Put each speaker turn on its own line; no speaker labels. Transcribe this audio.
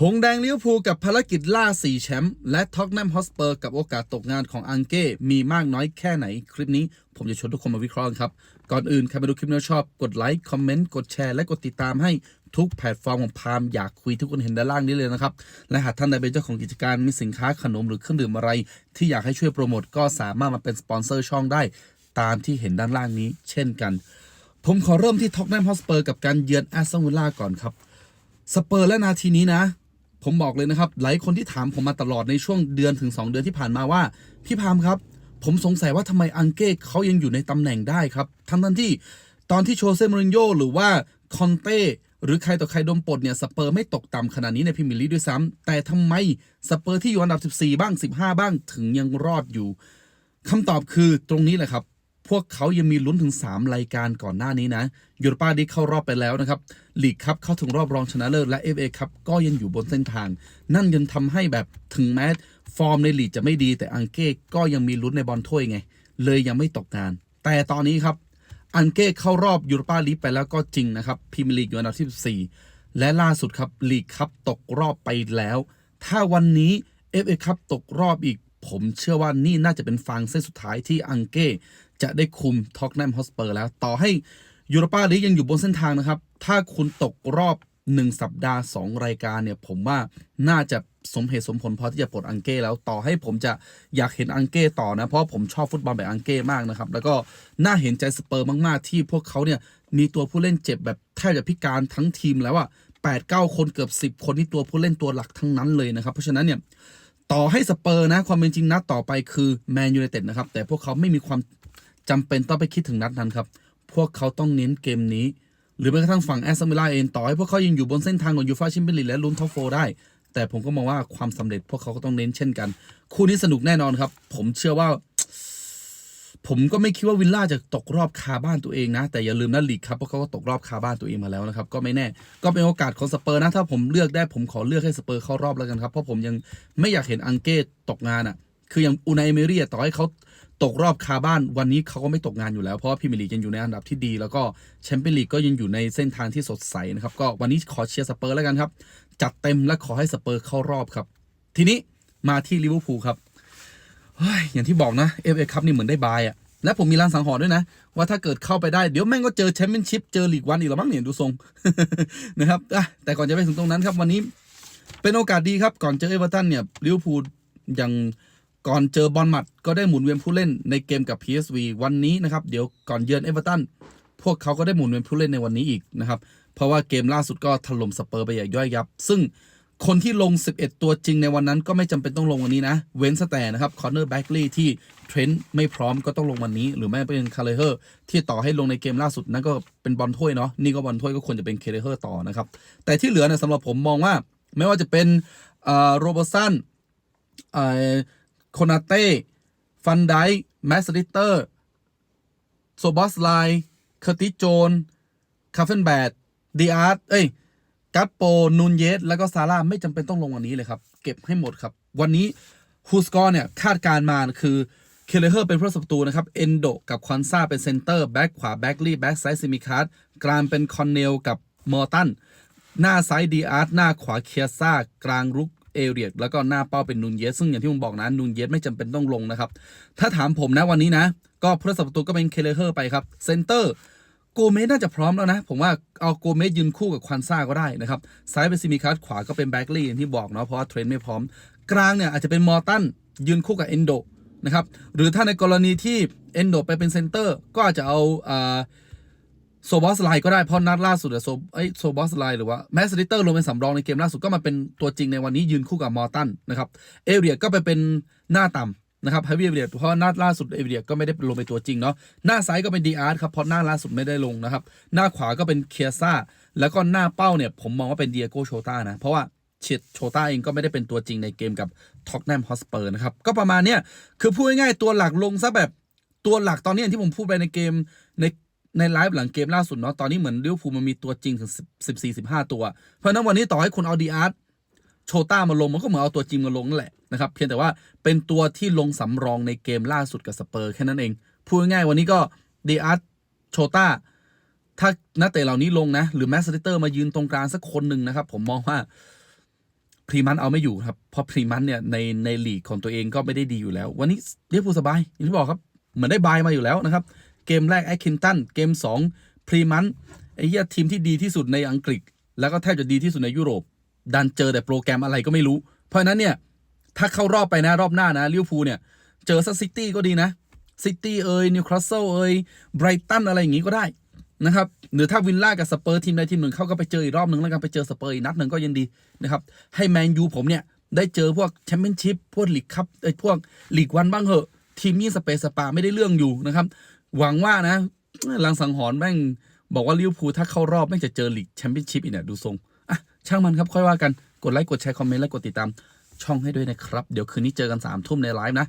หงแดงลิเวอร์พูลกับภารกิจล่า 4 แชมป์และท็อกแนมฮอสเปอร์กับโอกาสตกงานของอังเก้มีมากน้อยแค่ไหน คลิปนี้ผมจะชวนทุกคนมาวิเคราะห์ครับ ก่อนอื่น ใครมาดูคลิปนี้แล้วชอบกดไลค์ คอมเมนต์ กดแชร์ และกดติดตามให้ทุกแพลตฟอร์มของพามอยากคุยทุกคนเห็นด้านล่างนี้เลยนะครับ และหากท่านใดเป็นเจ้าของกิจการมีสินค้าขนมหรือเครื่องดื่มอะไร ที่อยากให้ช่วยโปรโมทก็สามารถมาเป็นสปอนเซอร์ช่องได้ ตามที่เห็นด้านล่างนี้ เช่นกัน ผมขอเริ่มที่ท็อกแนมฮอสเปอร์กับการเยือนแอสตันวิลล่าก่อนครับสเปอร์และนาทีนี้นะ ผมบอกเลยนะครับ หลายคนที่ถามผมมาตลอดในช่วงเดือนถึง 2 เดือนที่ผ่านมาว่า พี่พามครับ ผมสงสัยว่าทำไมอังเก้เขายังอยู่ในตำแหน่งได้ครับทั้งทั้งที่ตอนที่โชเซ่มรินโญ่หรือว่าคอนเต้หรือใครต่อใครดนปลดเนี่ยสเปอร์ไม่ตกต่ำขนาดนี้ในพรีเมียร์ลีกด้วยซ้ำแต่ทำไมสเปอร์ที่อยู่อันดับ 14 บ้าง 15 บ้างถึงยังรอดอยู่คำตอบคือตรงนี้แหละครับ พวกเขายังมีลุ้นถึง 3 รายการก่อนหน้านี้นะยูโรปาลีกเข้ารอบไปแล้วนะครับลีกครับเข้าถึงรอบรองชนะเลิศและ FA ครับก็ยังอยู่บนเส้นทาง นั่นยังทำให้แบบถึงแม้ฟอร์มในลีกจะไม่ดีแต่อังเก้ก็ยังมีลุ้นในบอลถ้วยไง เลยยังไม่ตกงาน แต่ตอนนี้ครับอังเก้เข้ารอบยูโรปาลีกไปแล้วก็จริงนะครับพรีเมียร์ลีกอยู่อันดับที่14และล่าสุดครับลีกครับตกรอบไปแล้ว ถ้าวันนี้ FA ครับตกรอบอีกผมเชื่อว่านี่น่าจะเป็นฟางเส้นสุดท้ายที่อังเก้ จะได้คุมท็อกแนมฮอสเปอร์แล้ว ต่อให้ยูโรปาลีกยังอยู่บนเส้นทางนะครับ ถ้าคุณตกรอบ 1 สัปดาห์ 2 รายการเนี่ย ผมว่าน่าจะสมเหตุสมผลพอที่จะปลดอังเก้แล้วต่อให้ผมจะอยากเห็นอังเก้ต่อนะ เพราะผมชอบฟุตบอลแบบอังเก้มากนะครับ แล้วก็น่าเห็นใจสเปอร์มาก ๆ ที่พวกเขาเนี่ยมีตัวผู้เล่นเจ็บแบบแทบจะพิการทั้งทีมแล้วอะแปดเก้าคนเกือบสิบคนที่ตัวผู้เล่นตัวหลักทั้งนั้นเลยนะครับ เพราะฉะนั้นเนี่ยต่อให้สเปอร์นะ ความเป็นจริงนัดต่อไปคือแมนยูไนเต็ดนะครับ แต่พวกเขาไม่มีความ จำเป็นต้องไปคิดถึงนัดนั้นครับ พวกเขาต้องเน้นเกมนี้ หรือแม้กระทั่งฝั่งแอสตันวิลล่าเองต่อให้พวกเขายังอยู่บนเส้นทางของยูฟ่าแชมเปี้ยนลีกและลุ้นท็อปโฟได้ แต่ผมก็มองว่าความสำเร็จพวกเขาก็ต้องเน้นเช่นกัน คู่นี้สนุกแน่นอนครับ ผมเชื่อว่า ผมก็ไม่คิดว่าวิลล่าจะตกรอบคาบ้านตัวเองนะ แต่อย่าลืมนะลีกครับเพราะเขาก็ตกรอบคาบ้านตัวเองมาแล้วนะครับก็ไม่แน่ ก็เป็นโอกาสของสเปอร์นะถ้าผมเลือกได้ผมขอเลือกให้สเปอร์เข้ารอบแล้วกันครับเพราะผมยังไม่อยากเห็นอังเก้ตกงานอะ คืออย่างอูนายเมรี่ต่อให้เขาตกรอบคาบ้านวันนี้เขาก็ไม่ตกงานอยู่แล้วเพราะพรีเมียร์ลีกยังอยู่ในอันดับที่ดี แล้วก็แชมเปี้ยนลีกก็ยังอยู่ในเส้นทางที่สดใสนะครับก็วันนี้ขอเชียร์สเปอร์แล้วกันครับ จัดเต็มและขอให้สเปอร์เข้ารอบครับ ทีนี้มาที่ลิเวอร์พูลครับเฮ้ยอย่างที่บอกนะ FA คัพนี่เหมือนได้บายอะและผมมีรางสังหรณ์ด้วยนะ ว่าถ้าเกิดเข้าไปได้ เดี๋ยวแม่งก็เจอแชมเปี้ยนชิพเจอลีกวันอีกแล้วมั้งเนี่ยดูทรงนะครับแต่ก่อนจะไปถึงตรงนั้นครับวันนี้ เป็นโอกาสดีครับก่อนเจอเอเวอร์ตันเนี่ยลิเวอร์พูลยัง ก่อนเจอบอลหมัดก็ได้หมุนเวียนผู้เล่นในเกมกับ PSV วันนี้นะครับ เดี๋ยวก่อนเยือนเอเวอร์ตันพวกเขาก็ได้หมุนเวียนผู้เล่นในวันนี้อีกนะครับ เพราะว่าเกมล่าสุดก็ถล่มสเปอร์ไปอย่างย่อยยับ ซึ่งคนที่ลง 11 ตัวจริงในวันนั้นก็ไม่จำเป็นต้องลงวันนี้นะ เว้นสแต่นะครับ คอนเนอร์แบ็กลีย์ที่เทรนต์ไม่พร้อมก็ต้องลงวันนี้ หรือไม่เป็นคาร์เลเฮอร์ที่ต่อให้ลงในเกมล่าสุดนั่นก็เป็นบอลถ้วยเนาะ นี่ก็บอลถ้วยก็ควรจะเป็นเคเลเฮอร์ต่อนะครับ แต่ที่เหลือเนี่ยสำหรับผมมองว่า ไม่ว่าจะเป็นโรเบอร์สันอ โคนาเต้ ฟันไดแมสลิเตอร์ โซบอสไลเคอร์ติโจน คาเฟนแบดดีอาร์ตเอ้ยกัตโป นูนเยส แล้วก็ซาร่าไม่จำเป็นต้องลงวันนี้เลยครับ เก็บให้หมดครับ วันนี้ฮูสกอร์เนี่ยคาดการมาคือเคเลเฮอร์เป็นผู้รักษาประตูนะครับ เอนโดกับคอนซาเป็นเซนเตอร์แบ็กขวาแบ็กลีแบ็กซ้ายซิมิคาร์ดกลางเป็นคอนเนลกับมอร์ตัน หน้าซ้ายดีอาร์ตหน้าขวาเคียซ่ากลางรุก เอเรียแล้วก็หน้าเป้าเป็นนูนเยสซึ่งอย่างที่ผมบอกนะนูนเยสไม่จำเป็นต้องลงนะครับ ถ้าถามผมนะวันนี้นะ ก็ผู้รักษาประตูก็เป็นเคเลเฮอร์ไปครับเซนเตอร์โกเมสน่าจะพร้อมแล้วนะ ผมว่าเอาโกเมสยืนคู่กับควันซ่าก็ได้นะครับ ซ้ายเป็นซิมิคัสขวาก็เป็นแบ็กลีย์อย่างที่บอกเนาะเพราะว่าเทรนด์ไม่พร้อม กลางเนี่ยอาจจะเป็นมอร์ตันยืนคู่กับเอนโดนะครับหรือถ้าในกรณีที่เอนโดไปเป็นเซนเตอร์ก็อาจจะเอาอ่า โซบอสไลก็ได้เพราะนัดล่าสุดอะโซไอโซบอสไลหรือว่าแมสซิเตอร์ลงเป็นสำรองในเกมล่าสุดก็มาเป็นตัวจริงในวันนี้ยืนคู่กับมอร์ตันนะครับเอเรียก็ไปเป็นหน้าต่ำนะครับไฮเวียเรียเพราะหน้าล่าสุดเอเวียก็ไม่ได้ลงไปตัวจริงเนาะหน้าซ้ายก็เป็นดีอาร์ครับเพราะหน้าล่าสุดไม่ได้ลงนะครับหน้าขวาก็เป็นเคียซ่าแล้วก็หน้าเป้าเนี่ยผมมองว่าเป็นเดียโกโชตานะเพราะว่าเชดโชตาเองก็ไม่ได้เป็นตัวจริงในเกมกับท็อกแนมฮอสเปอร์นะครับก็ประมาณเนี้ยคือพูดง่ายๆตัวหลักลงซะแบบตัวหลักตอนนี้ที่ผมพูดไปในเกมใน ในไลฟ์หลังเกมล่าสุดเนาะตอนนี้เหมือนลิเวอร์พูลมันมีตัวจริงถึงสิบสี่สิบห้าตัว เพราะนั้นวันนี้ต่อให้คุณเอาดีอาร์โชต้ามาลงมันก็เหมือนเอาตัวจริงมาลงนั่นแหละนะครับเพียงแต่ว่าเป็นตัวที่ลงสำรองในเกมล่าสุดกับสเปอร์แค่นั้นเองพูดง่ายๆวันนี้ก็ดีอาร์ตโชต้าถ้านักเตะเหล่านี้ลงนะ หรือแมสซิเตอร์มายืนตรงกลางสักคนหนึ่งนะครับ ผมมองว่าพรีมันเอาไม่อยู่ครับเพราะพรีมันเนี่ยในในลีกของตัวเองก็ไม่ได้ดีอยู่แล้ว วันนี้เรียกผู้สบายอย่างที่บอกครับ เหมือนได้บายมาอยู่แล้วนะครับ เกมแรกแอคคินตันเกม2พรีมันไอ้เหี้ยทีมที่ดีที่สุดในอังกฤษ แล้วก็แทบจะดีที่สุดในยุโรป ดันเจอแต่โปรแกรมอะไรก็ไม่รู้ เพราะนั้นเนี่ยถ้าเข้ารอบไปนะรอบหน้านะลิเวอร์พูลเนี่ยเจอซัสซิตี้ก็ดีนะซิตี้เอ่ยนิวคาสเซิลเอ่ยไบรตันอะไรอย่างงี้ก็ได้นะครับหรือถ้าวินล่ากับสเปอร์ทีมใดทีมหนึ่งเขาก็ไปเจออีกรอบหนึ่งแล้วกันไปเจอสเปอร์อีกนัดหนึ่งก็ยังดีนะครับให้แมนยูผมเนี่ยได้เจอพวกแชมเปี้ยนชิพพวกลีกคัพไอ้พวกลีกวันบ้างเหอะทีมนี้สเปซสปาไม่ได้เรื่องอยู่นะครับ หวังว่านะลังสังหรณ์แม่งบอกว่าลิเวอร์พูลถ้าเข้ารอบแม่งจะเจอลีกแชมเปี้ยนชิพอีกเนี่ยดูทรงอะช่างมันครับค่อยว่ากันกดไลค์กดแชร์คอมเมนต์และกดติดตามช่องให้ด้วยนะครับ เดี๋ยวคืนนี้เจอกันสามทุ่มในไลฟ์นะ